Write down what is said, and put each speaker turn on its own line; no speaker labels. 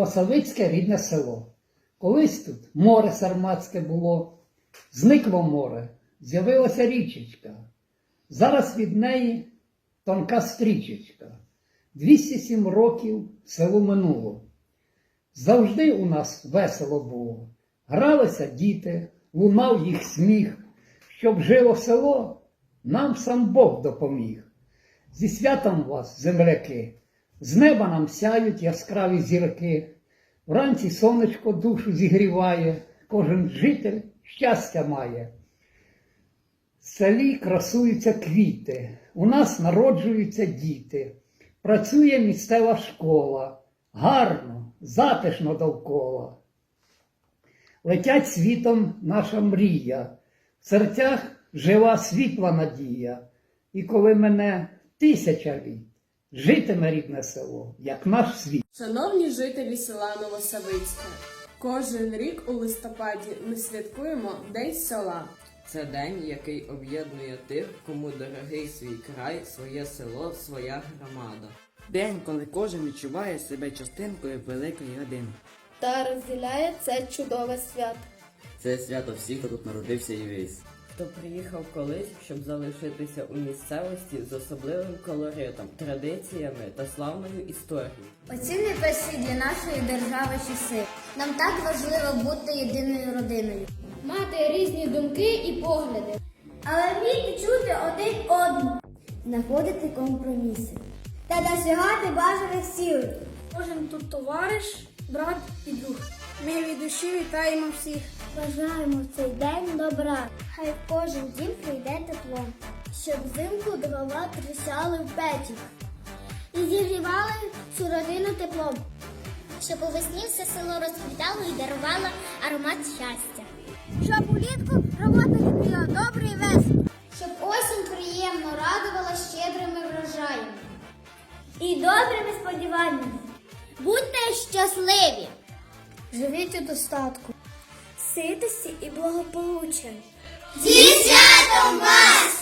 Новосавицьке рідне село. Колись тут море сарматське було, зникло море, з'явилася річечка. Зараз від неї тонка стрічечка. 207 років селу минуло. Завжди у нас весело було. Гралися діти, лунав їх сміх. Щоб жило село, нам сам Бог допоміг. Зі святом вас, земляки, з неба нам сяють яскраві зірки. Вранці сонечко душу зігріває, кожен житель щастя має. В селі красуються квіти, у нас народжуються діти, працює місцева школа, гарно, затишно довкола. Летять світом наша мрія, в серцях жива світла надія. І коли мене тисяча літ, житиме рідне село, як наш світ.
Шановні жителі села Новосавицьке, кожен рік у листопаді ми святкуємо День села.
Це день, який об'єднує тих, кому дорогий свій край, своє село, своя громада.
День, коли кожен відчуває себе частинкою великої родини.
та розділяє це чудове свято.
Це свято всіх, хто тут народився і весь.
Хто приїхав колись, щоб залишитися у місцевості з особливим колоритом, традиціями та славною історією.
Оці найперші для нашої держави часи. Нам так важливо бути єдиною родиною.
Мати різні думки і погляди.
Але вміти чути один одного, знаходити компроміси та досягати бажаних цілей.
Кожен тут товариш, брат і друг. Ми від душі вітаємо всіх.
Бажаємо в цей день добра. Хай в кожен дім прийде тепло, щоб взимку дрова трясали в печі і зігрівали всю родину теплом. Щоб у весні все село розквітало і дарувало аромат щастя. Щоб улітку робота кипіла добре і весело. Щоб осінь приємно радувала щедрими врожаями. І добрими сподіваннями. Будьте щасливі! Живіть у достатку, ситості і благополуччя. Зі святом вас!